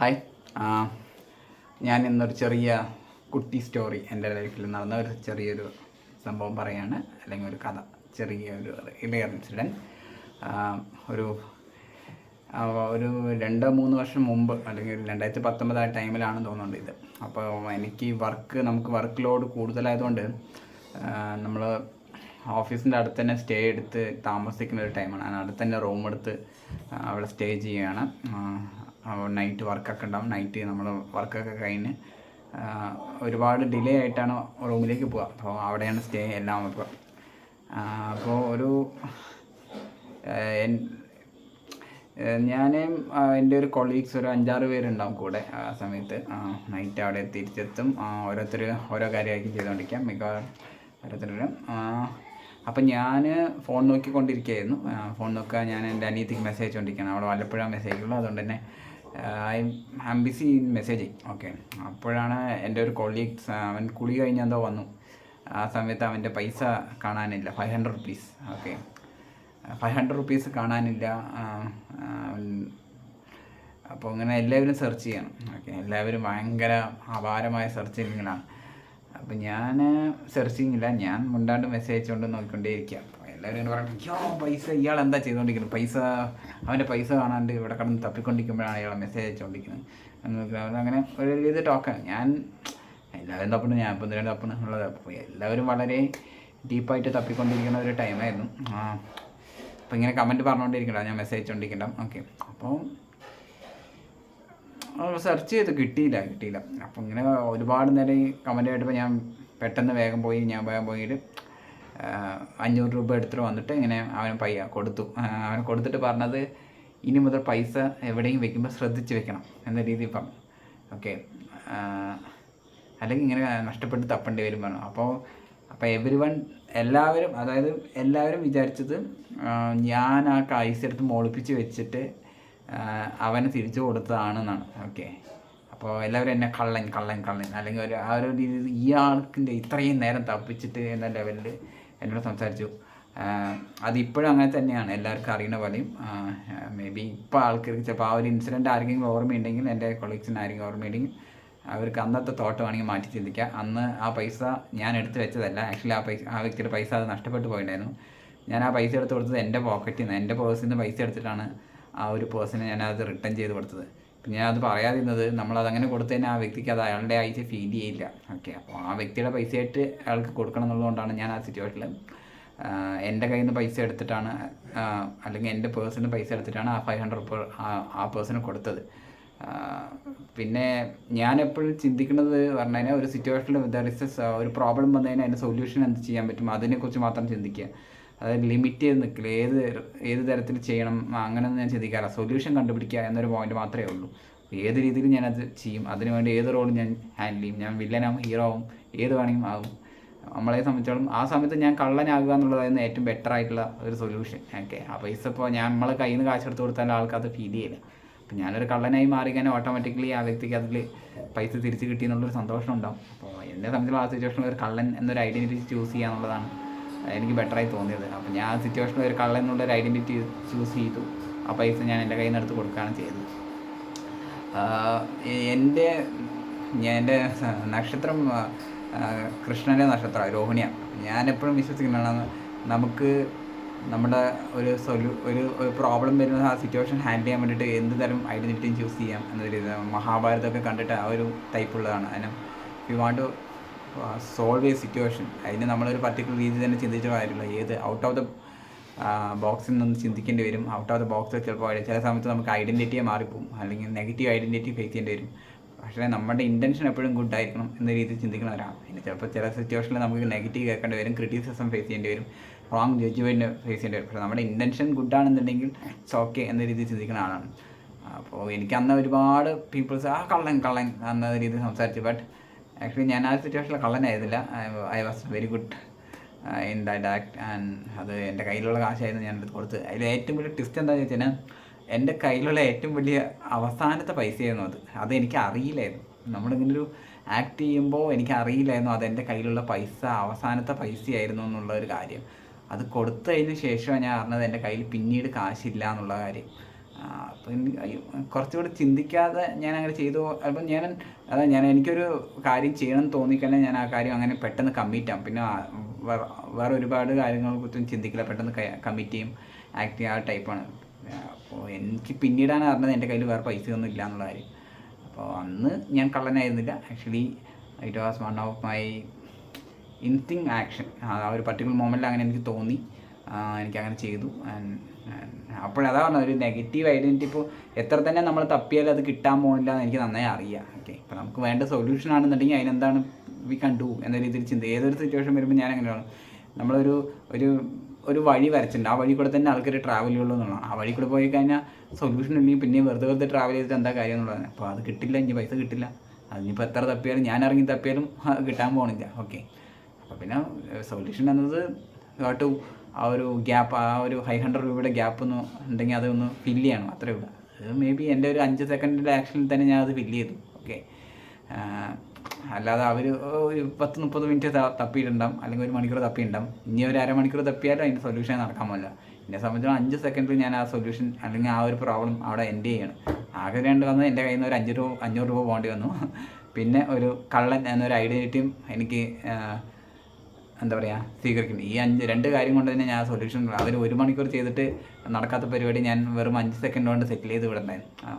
Hi. ഞാൻ ഇന്നൊരു ചെറിയ കുട്ടി സ്റ്റോറി എന്റെ ലൈഫിൽ നടന്ന ഒരു ചെറിയൊരു സംഭവം പറയാണ്. അല്ലെങ്കിൽ ഒരു കഥ. ചെറിയ ഒരു ഇലയർ ഇൻസിഡന്റ് ഒരു ഒരു രണ്ട് മൂന്ന് വർഷം മുമ്പ് അല്ലെങ്കിൽ രണ്ടായിരത്തി പത്തൊമ്പത് ആ ടൈമിലാണ് തോന്നുന്നുണ്ട് ഇത്. അപ്പോൾ എനിക്ക് വർക്ക് നമുക്ക് വർക്ക് ലോഡ് കൂടുതലായതുകൊണ്ട് നമ്മൾ ഓഫീസിന്റെ അടുത്ത് തന്നെ സ്റ്റേ എടുത്ത് താമസിക്കുന്ന ഒരു ടൈമാണ്. ഞാൻ അടുത്ത് തന്നെ റൂം എടുത്ത് അവിടെ സ്റ്റേ ചെയ്യുകയാണ്. നൈറ്റ് വർക്കൊക്കെ ഉണ്ടാവും. നൈറ്റ് നമ്മൾ വർക്കൊക്കെ കഴിഞ്ഞ് ഒരുപാട് ഡിലേ ആയിട്ടാണ് റൂമിലേക്ക് പോവുക. അപ്പോൾ അവിടെയാണ് സ്റ്റേ എല്ലാം അപ്പോൾ അപ്പോൾ ഒരു ഞാൻ എന്റെ ഒരു കൊളീഗ്സ് ഒരു അഞ്ചാറ് പേരുണ്ടാവും കൂടെ ആ സമയത്ത്. നൈറ്റ് അവിടെ തിരിച്ചെത്തും. ഓരോരുത്തർ ഓരോ കാര്യമായിരിക്കും ചെയ്തുകൊണ്ടിരിക്കാം മിക്ക ഓരോരുത്തരും അപ്പം ഞാൻ ഫോൺ നോക്കിക്കൊണ്ടിരിക്കുകയായിരുന്നു. ഫോൺ നോക്കുക. ഞാൻ എന്റെ അനിയത്തിക്ക് മെസ്സേജ് അയച്ചുകൊണ്ടിരിക്കുകയാണ്. അവിടെ വല്ലപ്പോഴാണ് മെസ്സേജ് ഉള്ളൂ അതുകൊണ്ട് തന്നെ I am busy in messaging okay. അപ്പോഴാണ് എന്റെ ഒരു കൊളീഗ്സ് അവൻ കുളി കഴിഞ്ഞെന്തോ വന്നു. ആ സമയത്ത് അവന്റെ പൈസ കാണാനില്ല. Five hundred rupees okay. Five hundred rupees കാണാനില്ല. അപ്പോൾ ഇങ്ങനെ എല്ലാവരും സെർച്ച് ചെയ്യണം. ഓക്കെ. എല്ലാവരും ഭയങ്കര അപാരമായ സെർച്ചിങ്ങിലാണ് അപ്പോൾ ഞാൻ സെർച്ചിങ്ങില്ല ഞാൻ മുണ്ടാണ്ട് മെസ്സേജ് അയച്ചുകൊണ്ട് നോക്കിക്കൊണ്ടേയിരിക്കുക എല്ലാവരും പറഞ്ഞു യോ പൈസ ഇയാൾ എന്താ ചെയ്തുകൊണ്ടിരിക്കുന്നത് പൈസ അവന്റെ പൈസ കാണാണ്ട് ഇവിടെ കടന്ന് തപ്പിക്കൊണ്ടിരിക്കുമ്പോഴാണ് ഇയാൾ മെസ്സേജ് അയച്ചുകൊണ്ടിരിക്കുന്നത് അങ്ങനെ ഒരു രീതി ടോക്കാണ് ഞാൻ എല്ലാവരും തപ്പണം ഞാൻ ഇപ്പം എന്തിനാണ് തപ്പണം എന്നുള്ളത് എല്ലാവരും വളരെ ഡീപ്പായിട്ട് തപ്പിക്കൊണ്ടിരിക്കുന്ന ഒരു ടൈമായിരുന്നു അപ്പോൾ ഇങ്ങനെ കമന്റ് പറഞ്ഞുകൊണ്ടിരിക്കണ്ട ഞാൻ മെസ്സേജ് അയച്ചുകൊണ്ടിരിക്കണ്ട ഓക്കെ അപ്പോൾ സെർച്ച് ചെയ്ത്. കിട്ടിയില്ല കിട്ടിയില്ല. അപ്പോൾ ഇങ്ങനെ ഒരുപാട് നേരം കമന്റ് കേട്ടപ്പോൾ ഞാൻ പെട്ടെന്ന് വേഗം പോയി ഞാൻ വേഗം പോയിട്ട് അഞ്ഞൂറ് രൂപ എടുത്തിട്ട് വന്നിട്ട് ഇങ്ങനെ അവന് പയ്യ കൊടുത്തു. അവൻ കൊടുത്തിട്ട് പറഞ്ഞത് ഇനി മുതൽ പൈസ എവിടെയും വെക്കുമ്പോൾ ശ്രദ്ധിച്ച് വെക്കണം എന്ന രീതിയിൽ പറഞ്ഞു. ഓക്കെ. അല്ലെങ്കിൽ ഇങ്ങനെ നഷ്ടപ്പെട്ട് തപ്പേണ്ടി വരും പറഞ്ഞു. അപ്പോൾ അപ്പോൾ എവരി വൺ എല്ലാവരും അതായത് എല്ലാവരും വിചാരിച്ചത് ഞാൻ ആ കായ്സ് എടുത്ത് മോളിപ്പിച്ച് വെച്ചിട്ട് അവന് തിരിച്ചു കൊടുത്തതാണെന്നാണ്. ഓക്കെ. അപ്പോൾ എല്ലാവരും എന്നെ കള്ളൻ കള്ളൻ കള്ളൻ. അല്ലെങ്കിൽ ഒരു ആ ഒരു രീതിയിൽ ഈ ആൾക്കിന്റെ ഇത്രയും നേരം തപ്പിച്ചിട്ട് എന്ന ലെവലിൽ എന്നോട് സംസാരിച്ചു. അതിപ്പോഴും അങ്ങനെ തന്നെയാണ്. എല്ലാവർക്കും അറിയുന്ന പോലെയും മേ ബി ഇപ്പോൾ ആൾക്കാർക്ക് ചിലപ്പോൾ ആ ഒരു ഇൻസിഡന്റ് ആരെങ്കിലും ഓർമ്മയുണ്ടെങ്കിൽ എന്റെ കൊളീഗ്സിന് ആരെങ്കിലും ഓർമ്മയുണ്ടെങ്കിൽ അവർക്ക് അന്നത്തെ തോട്ട് വേണമെങ്കിൽ മാറ്റി ചിന്തിക്കുക അന്ന് ആ പൈസ ഞാൻ എടുത്ത് വെച്ചതല്ല. ആക്ച്വലി ആ പൈസ ആ വ്യക്തിയുടെ പൈസ അത് നഷ്ടപ്പെട്ടു പോയിട്ടുണ്ടായിരുന്നു. ഞാൻ ആ പൈസ എടുത്ത് കൊടുത്തത് എന്റെ പോക്കറ്റിൽ നിന്ന് എന്റെ പേഴ്സിൽ നിന്ന് പൈസ എടുത്തിട്ടാണ് ആ ഒരു പേഴ്സണ് ഞാൻ അത് റിട്ടേൺ ചെയ്ത് കൊടുത്തത്. പിന്നെ അത് പറയാതിരുന്നത് നമ്മളത് അങ്ങനെ തന്നെ ആ വ്യക്തിക്ക് അത് അയാളുടെ ആഴ്ച ഫീൽ ചെയ്യില്ല. ഓക്കെ അപ്പോൾ ആ വ്യക്തിയുടെ പൈസയായിട്ട് അയാൾക്ക് കൊടുക്കണം എന്നുള്ളതുകൊണ്ടാണ് ഞാൻ ആ സിറ്റുവേഷനിൽ എന്റെ കയ്യിൽ നിന്ന് പൈസ എടുത്തിട്ടാണ് അല്ലെങ്കിൽ എന്റെ പേഴ്സണിന് പൈസ എടുത്തിട്ടാണ് ആ ഫൈവ് ഹൺഡ്രഡ് റുപ്പ ആ പേഴ്സണ് കൊടുത്തത്. പിന്നെ ഞാൻ എപ്പോഴും ചിന്തിക്കുന്നത് പറഞ്ഞു കഴിഞ്ഞാൽ ഒരു സിറ്റുവേഷനിൽ ദർ ഇസ് ഒരു പ്രോബ്ലം വന്നു കഴിഞ്ഞാൽ അതിന്റെ സൊല്യൂഷൻ എന്ത് ചെയ്യാൻ പറ്റും? അതിനെക്കുറിച്ച് മാത്രം ചിന്തിക്കുക. അതായത് ലിമിറ്റ് ചെയ്ത് നിൽക്കില്ല? ഏത് ഏത് തരത്തിൽ ചെയ്യണം? അങ്ങനെയൊന്നും ഞാൻ ചിന്തിക്കാറില്ല. സൊല്യൂഷൻ കണ്ടുപിടിക്കുക എന്നൊരു പോയിന്റ് മാത്രമേ ഉള്ളൂ. ഏത് രീതിയിൽ ഞാനത് ചെയ്യും? അതിനുവേണ്ടി ഏത് റോളും ഞാൻ ഹാൻഡിൽ ചെയ്യും? ഞാൻ വില്ലനാവും ഹീറോ ആവും ഏത് വേണമെങ്കിലും ആവും. നമ്മളെ സംബന്ധിച്ചോളം ആ സമയത്ത് ഞാൻ കള്ളനാകുക എന്നുള്ളതായിരുന്നു ഏറ്റവും ബെറ്റർ ആയിട്ടുള്ള ഒരു സൊല്യൂഷൻ ഓക്കെ ആ പൈസ ഇപ്പോൾ ഞാൻ നമ്മളെ കയ്യിൽ നിന്ന് കാശ് എടുത്ത് കൊടുത്താൽ ആൾക്ക് അത് ഫീൽ ചെയ്യില്ല. അപ്പം ഞാനൊരു കള്ളനായി മാറി കഴിഞ്ഞാൽ ഓട്ടോമാറ്റിക്കലി ആ വ്യക്തിക്ക് അതിൽ പൈസ തിരിച്ച് കിട്ടി എന്നുള്ളൊരു സന്തോഷം ഉണ്ടാവും. അപ്പോൾ എന്നെ സംബന്ധിച്ചുള്ള ആ സിറ്റുവേഷനിൽ ഒരു കള്ളൻ എന്നൊരു ഐഡന്റിറ്റി ചൂസ് ചെയ്യുക എന്നുള്ളതാണ് എനിക്ക് ബെറ്ററായി തോന്നിയത്. അപ്പോൾ ഞാൻ ആ സിറ്റുവേഷനിൽ ഒരു കള്ളൻ എന്നുള്ളൊരു ഐഡന്റിറ്റി ചൂസ് ചെയ്തു. ആ പൈസ ഞാൻ എന്റെ കയ്യിൽ നിന്ന് എടുത്ത് കൊടുക്കുകയാണ് ചെയ്തത്. എന്റെ ഞാൻ എന്റെ നക്ഷത്രം കൃഷ്ണന്റെ നക്ഷത്രം രോഹിണിയാണ് ഞാൻ എപ്പോഴും വിശ്വസിക്കുന്നതാണ് നമുക്ക് നമ്മുടെ ഒരു സൊല്യൂ ഒരു ഒരു പ്രോബ്ലം വരുന്ന ആ സിറ്റുവേഷൻ ഹാൻഡിൽ ചെയ്യാൻ വേണ്ടിയിട്ട് എന്ത് തരം ഐഡന്റിറ്റിയും ചൂസ് ചെയ്യാം. എന്നൊരു മഹാഭാരതമൊക്കെ കണ്ടിട്ട് ആ ഒരു ടൈപ്പ് ഉള്ളതാണ്. അതിന് യു വാണ്ട് ടു സോൾവ് ചെയ്ത സിറ്റുവേഷൻ അതിന് നമ്മളൊരു പർട്ടിക്കുലർ രീതി തന്നെ ചിന്തിച്ച കാര്യമില്ല. ഏത് ഔട്ട് ഓഫ് ദ ബോക്സിൽ നിന്ന് ചിന്തിക്കേണ്ടി വരും. ഔട്ട് ഓഫ് ദ ബോക്സ് ചിലപ്പോൾ ചില സമയത്ത് നമുക്ക് ഐഡന്റിറ്റിയെ മാറിപ്പോവും. അല്ലെങ്കിൽ നെഗറ്റീവ് ഐഡന്റിറ്റി ഫേസ് ചെയ്യേണ്ടി വരും. പക്ഷേ നമ്മുടെ ഇന്റൻഷൻ എപ്പോഴും ഗുഡ് ആയിരിക്കണം എന്ന രീതിയിൽ ചിന്തിക്കുന്നവരാണ് പിന്നെ ചിലപ്പോൾ ചില സിറ്റുവേഷനിൽ നമുക്ക് നെഗറ്റീവ് കേൾക്കേണ്ടി വരും. ക്രിറ്റിസിസം ഫേസ് ചെയ്യേണ്ടി വരും. റോങ് ജഡ്ജ്മെന്റ് ഫേസ് ചെയ്യേണ്ടി വരും. പക്ഷേ നമ്മുടെ ഇന്റൻഷൻ ഗുഡ് ആണെന്നുണ്ടെങ്കിൽ ഇറ്റ്സ് ഓക്കെ എന്ന രീതിയിൽ ചിന്തിക്കുന്ന ആളാണ്. അപ്പോൾ എനിക്ക് അന്ന് ഒരുപാട് പീപ്പിൾസ് ആ കള്ളൻ കള്ളൻ എന്ന രീതിയിൽ സംസാരിച്ചു. ബട്ട് ആക്ച്വലി ഞാൻ ആ സിറ്റുവേഷനിൽ കള്ളനായിരുന്നില്ല. I was very good in that act and അത് എന്റെ കയ്യിലുള്ള കാശായിരുന്നു എടുത്ത് കൊടുത്ത് അതിൽ ഏറ്റവും വലിയ ട്വിസ്റ്റ് എന്താണെന്ന് വെച്ച് കഴിഞ്ഞാൽ എന്റെ കയ്യിലുള്ള ഏറ്റവും വലിയ അവസാനത്തെ പൈസയായിരുന്നു അത്. അത് എനിക്ക് അറിയില്ലായിരുന്നു. നമ്മളിങ്ങനെ ഒരു ആക്ട് ചെയ്യുമ്പോൾ എനിക്ക് അറിയില്ലായിരുന്നു അത് എന്റെ കയ്യിലുള്ള പൈസ അവസാനത്തെ പൈസയായിരുന്നു എന്നുള്ള ഒരു കാര്യം. അത് കൊടുത്തതിന് ശേഷമാണ് ഞാൻ അറിഞ്ഞത് എന്റെ കയ്യിൽ പിന്നീട് കാശില്ല എന്നുള്ള കാര്യം. അപ്പം എനിക്ക് അയ്യോ കുറച്ചുകൂടി ചിന്തിക്കാതെ ഞാൻ അങ്ങനെ ചെയ്തു. അപ്പം ഞാൻ അതാ ഞാൻ എനിക്കൊരു കാര്യം ചെയ്യണം തോന്നിക്കഴിഞ്ഞാൽ ഞാൻ ആ കാര്യം അങ്ങനെ പെട്ടെന്ന് കമ്മിറ്റ് ആവും പിന്നെ വേറെ ഒരുപാട് കാര്യങ്ങളെ കുറിച്ചും ചിന്തിക്കില്ല. പെട്ടെന്ന് കമ്മിറ്റ് ചെയ്യും. ആക്ട് ചെയ്യുക ആ ടൈപ്പാണ് അപ്പോൾ എനിക്ക് പിന്നീടാണ് അറിഞ്ഞത് എന്റെ കയ്യിൽ വേറെ പൈസയൊന്നും ഇല്ല എന്നുള്ള കാര്യം. അപ്പോൾ അന്ന് ഞാൻ കള്ളനായിരുന്നില്ല. Actually it was one of my instinct action ആ ഒരു പർട്ടിക്കുലർ മൊമെന്റിൽ അങ്ങനെ എനിക്ക് തോന്നി. എനിക്കങ്ങനെ ചെയ്തു. അപ്പോഴതാ പറഞ്ഞത് ഒരു നെഗറ്റീവ് ഐഡന്റിറ്റി ഇപ്പോൾ എത്ര തന്നെ നമ്മൾ തപ്പിയാലും അത് കിട്ടാൻ പോകുന്നില്ല എന്ന് എനിക്ക് നന്നായി അറിയാം. ഓക്കെ ഇപ്പോൾ നമുക്ക് വേണ്ട സൊല്യൂഷൻ ആണെന്നുണ്ടെങ്കിൽ അതിനെന്താണ് വി ഡു എന്ന രീതിയിൽ ചിന്ത ഏതൊരു സിറ്റുവേഷൻ വരുമ്പോൾ ഞാൻ അങ്ങനെയാണ് നമ്മളൊരു ഒരു ഒരു വഴി വരച്ചിട്ടുണ്ട്. ആ വഴി കൂടെ തന്നെ ആൾക്കാർ ട്രാവൽ ചെയ്യുള്ളൂ എന്നുള്ളതാണ്. ആ വഴി കൂടെ പോയി കഴിഞ്ഞാൽ സൊല്യൂഷൻ ഇല്ലെങ്കിൽ പിന്നെ വെറുതെ വെറുതെ ട്രാവൽ ചെയ്തിട്ട് എന്താ കാര്യം എന്നുള്ളതാണ്. അപ്പോൾ അത് കിട്ടില്ല ഇനി പൈസ കിട്ടില്ല. അതിനിപ്പോൾ എത്ര തപ്പിയാലും ഞാൻ ഇറങ്ങി തപ്പിയാലും കിട്ടാൻ പോകണില്ല ഓക്കെ അപ്പോൾ പിന്നെ സൊല്യൂഷൻ എന്നത് ടു ആ ഒരു ഗ്യാപ്പ് ആ ഒരു ഫൈവ് ഹൺഡ്രഡ് രൂപയുടെ ഗ്യാപ്പ് ഒന്ന് ഉണ്ടെങ്കിൽ അതൊന്ന് ഫില്ല് ചെയ്യണം അത്രേ ഉള്ളൂ. അത് മേ ബി എന്റെ ഒരു അഞ്ച് സെക്കൻഡിന്റെ ആക്ഷനിൽ തന്നെ ഞാൻ അത് ഫില്ല് ചെയ്തു ഓക്കെ അല്ലാതെ അവർ ഒരു പത്ത് മുപ്പത് മിനിറ്റ് തപ്പിയിട്ടുണ്ടാവും അല്ലെങ്കിൽ ഒരു മണിക്കൂർ തപ്പിയിട്ടുണ്ടാവും. ഇനി ഒരു അരമണിക്കൂർ തപ്പിയാലും അതിന്റെ സൊല്യൂഷൻ നടക്കാൻ എന്നെ സംബന്ധിച്ചോളം അഞ്ച് സെക്കൻഡിൽ ഞാൻ ആ സൊല്യൂഷൻ അല്ലെങ്കിൽ ആ ഒരു പ്രോബ്ലം അവിടെ എൻഡ് ചെയ്യണം. ആകെ രണ്ട് വന്നത് എന്റെ കയ്യിൽ നിന്ന് ഒരു അഞ്ച് രൂപ അഞ്ഞൂറ് രൂപ പോകേണ്ടി വന്നു. പിന്നെ ഒരു കള്ളൻ എന്നൊരു ഐഡന്റിറ്റിയും എനിക്ക് എന്താ പറയുക സ്വീകരിക്കുന്നത് ഈ അഞ്ച് രണ്ട് കാര്യം കൊണ്ട് തന്നെ ഞാൻ സൊല്യൂഷൻ അതിൽ ഒരു മണിക്കൂർ ചെയ്തിട്ട് നടക്കാത്ത പരിപാടി ഞാൻ വെറും അഞ്ച് സെക്കൻഡ് കൊണ്ട് സെറ്റിൽ ചെയ്ത്. ആ,